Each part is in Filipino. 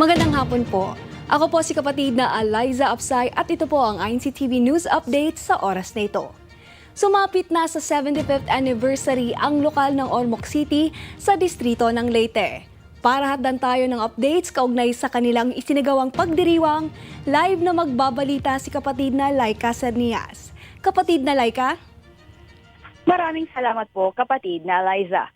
Magandang hapon po. Ako po si kapatid na Eliza Apsay at ito po ang INCTV News Update sa oras na ito. Sumapit na sa 75th anniversary ang lokal ng Ormoc City sa distrito ng Leyte. Para hatdan tayo ng updates kaugnay sa kanilang isinagawang pagdiriwang, live na magbabalita si kapatid na Laika Sernias. Kapatid na Laika? Maraming salamat po, kapatid na Liza.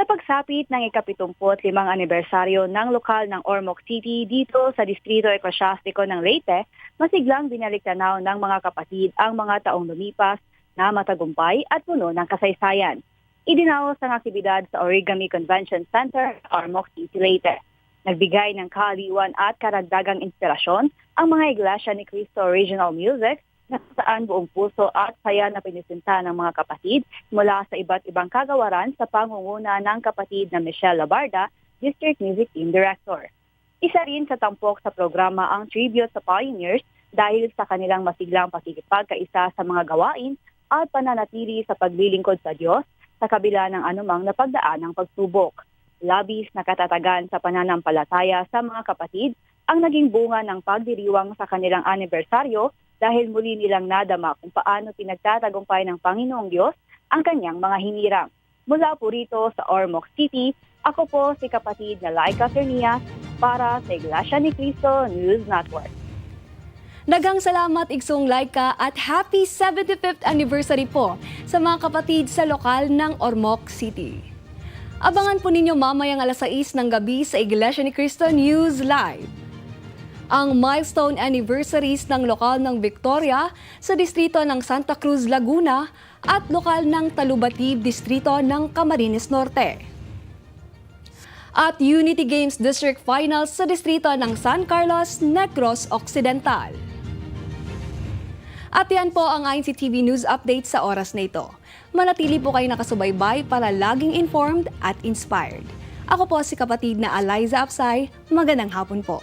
Sa pagsapit ng ikapitumput limang anibersaryo ng lokal ng Ormoc City dito sa Distrito Ekwasyastiko ng Leyte, masiglang binaliktanaw ng mga kapatid ang mga taong lumipas na matagumpay at puno ng kasaysayan. Idinaos ang aktibidad sa Origami Convention Center, Ormoc City, Leyte. Nagbigay ng kaaliwan at karagdagang inspirasyon ang mga iglesia ni Cristo Original Music na saan buong puso at saya na pinisinta ng mga kapatid mula sa iba't ibang kagawaran sa pangunguna ng kapatid na Michelle Labarda, District Music Team Director. Isa rin sa tampok sa programa ang tribute sa pioneers dahil sa kanilang masiglang pakikipagkaisa sa mga gawain at pananatili sa paglilingkod sa Diyos sa kabila ng anumang napagdaan ng pagsubok. Labis na katatagan sa pananampalataya sa mga kapatid ang naging bunga ng pagdiriwang sa kanilang anibersaryo dahil muli nilang nadama kung paano pinagtatagumpay ng Panginoong Diyos ang kanyang mga hinirang. Mula po rito sa Ormoc City, ako po si kapatid na Laika Cernias para sa Iglesia ni Cristo News Network. Dagang salamat Igsong Laika at happy 75th anniversary po sa mga kapatid sa lokal ng Ormoc City. Abangan po ninyo mamayang alas 6 ng gabi sa Iglesia ni Cristo News Live ang milestone anniversaries ng lokal ng Victoria sa distrito ng Santa Cruz, Laguna at lokal ng Talubatib, distrito ng Camarines Norte. At Unity Games District Finals sa distrito ng San Carlos, Negros Occidental. At yan po ang INCTV News Update sa oras na ito. Manatili po kayo nakasubaybay para laging informed at inspired. Ako po si kapatid na Eliza Apsay. Magandang hapon po.